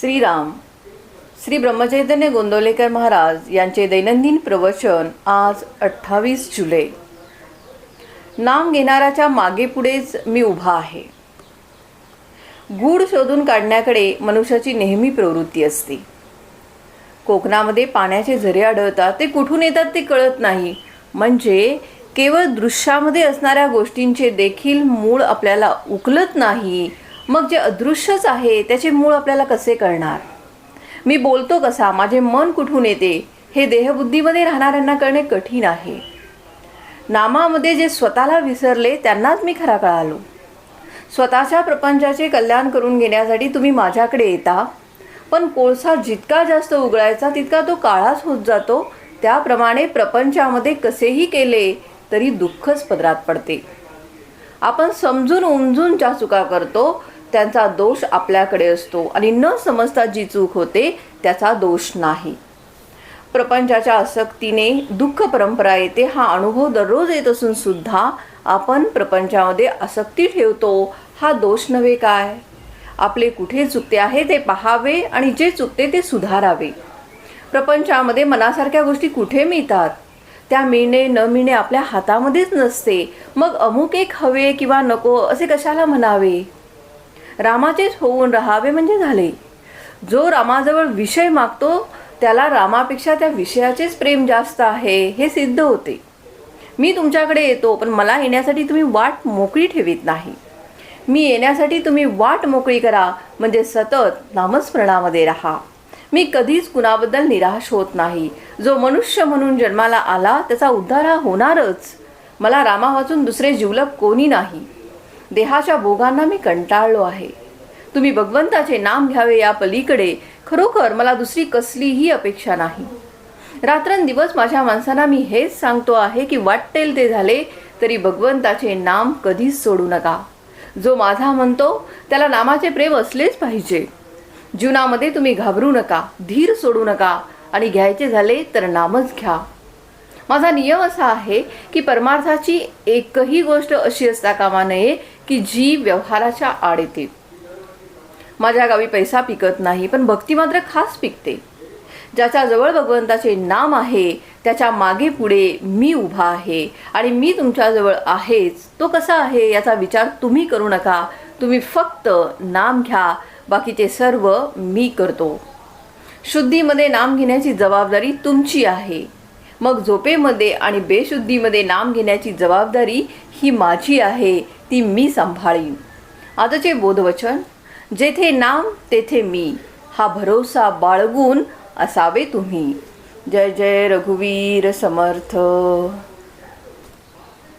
श्रीराम श्री ब्रह्मचैतन्य गोंदवलेकर महाराज यांचे दैनंदिन प्रवचन आज अठ्ठावीस जुलै. नाम घेणाऱ्याच्या मागे पुढेच मी उभा आहे. गूढ शोधून काढण्याकडे मनुष्याची नेहमी प्रवृत्ती असते. कोकणामध्ये पाण्याचे झरे आढळतात ते कुठून येतात ते कळत नाही. म्हणजे केवळ दृश्यामध्ये असणाऱ्या गोष्टींचे देखील मूळ आपल्याला उकलत नाही मग जे अदृश्यच आहे त्याचे मूळ आपल्याला कसे कळणार? मी बोलतो कसा माझे मन कुठून येते हे देहबुद्धीमध्ये राहणाऱ्यांना कळणे कठीण आहे. नामामध्ये जे स्वतःला विसरले त्यांनाच मी खरा कळालो. स्वतःच्या प्रपंचाचे कल्याण करून घेण्यासाठी तुम्ही माझ्याकडे येता पण कोळसा जितका जास्त उघडायचा तितका तो काळाच होत जातो. त्याप्रमाणे प्रपंचामध्ये कसेही केले तरी दुःखच पदरात पडते. आपण समजून उमजून ज्या चुका करतो त्यांचा दोष आपल्याकडे असतो आणि न समजता जी चूक होते त्याचा दोष नाही. प्रपंचाच्या आसक्तीने दुःख परंपरा येते हा अनुभव दररोज येत असून सुद्धा आपण प्रपंचामध्ये आसक्ती ठेवतो हा दोष नव्हे काय? आपले कुठे चुकते आहे ते पहावे आणि जे चुकते ते सुधारावे. प्रपंचामध्ये मनासारख्या गोष्टी कुठे मिळतात? त्या मिळणे न मिळणे आपल्या हातामध्येच नसते. मग अमुक एक हवे किंवा नको असे कशाला म्हणावे? रामाचेच होऊन राहावे म्हणजे झाले. जो रामाजवळ विषय मागतो त्याला रामापेक्षा त्या विषयाचेच प्रेम जास्त आहे हे सिद्ध होते. मी तुमच्याकडे येतो पण मला येण्यासाठी तुम्ही वाट मोकळी ठेवीत नाही. मी येण्यासाठी तुम्ही वाट मोकळी करा म्हणजे सतत नामस्मरणामध्ये राहा. मी कधीच कुणाबद्दल निराश होत नाही. जो मनुष्य म्हणून जन्माला आला त्याचा उद्धार हा होणारच. मला रामा वाचून दुसरे जिवलक कोणी नाही. देहाच्या भोगांना मी कंटाळलो आहे. तुम्ही भगवंताचे नाम घ्यावे या पलीकडे खरोखर मला दुसरी कसलीही अपेक्षा नाही. रात्रंदिवस माझ्या माणसांना मी हेच सांगतो आहे की वाटेल ते झाले तरी भगवंताचे नाम कधीच सोडू नका. जो माझा म्हणतो त्याला नामाचे प्रेम असलेच पाहिजे. जीवनामध्ये तुम्ही घाबरू नका धीर सोडू नका आणि घ्यायचे झाले तर नामच घ्या. माझा नियम असा आहे की परमार्थाची एकही गोष्ट अशी असता कामा नये की जी व्यवहाराच्या आड येते माझ्या गावी पैसा पिकत नाही पण भक्ती मात्र खास पिकते. ज्याच्याजवळ भगवंताचे नाम आहे त्याच्यामागे पुढे मी उभा आहे. आणि मी तुमच्याजवळ आहेच. तो कसा आहे याचा विचार तुम्ही करू नका. तुम्ही फक्त नाम घ्या. बाकीचे सर्व मी करतो. शुद्धीमध्ये नाम घेण्याची जबाबदारी तुमची आहे. मग झोपेमध्ये आणि बेशुद्धीमध्ये नाम घेण्याची जबाबदारी ही माझी आहे ती मी सांभाळीन. आताचे बोधवचन जेथे नाम तेथे मी. हा भरोसा बाळगून असावे तुम्ही. जय जय रघुवीर समर्थ.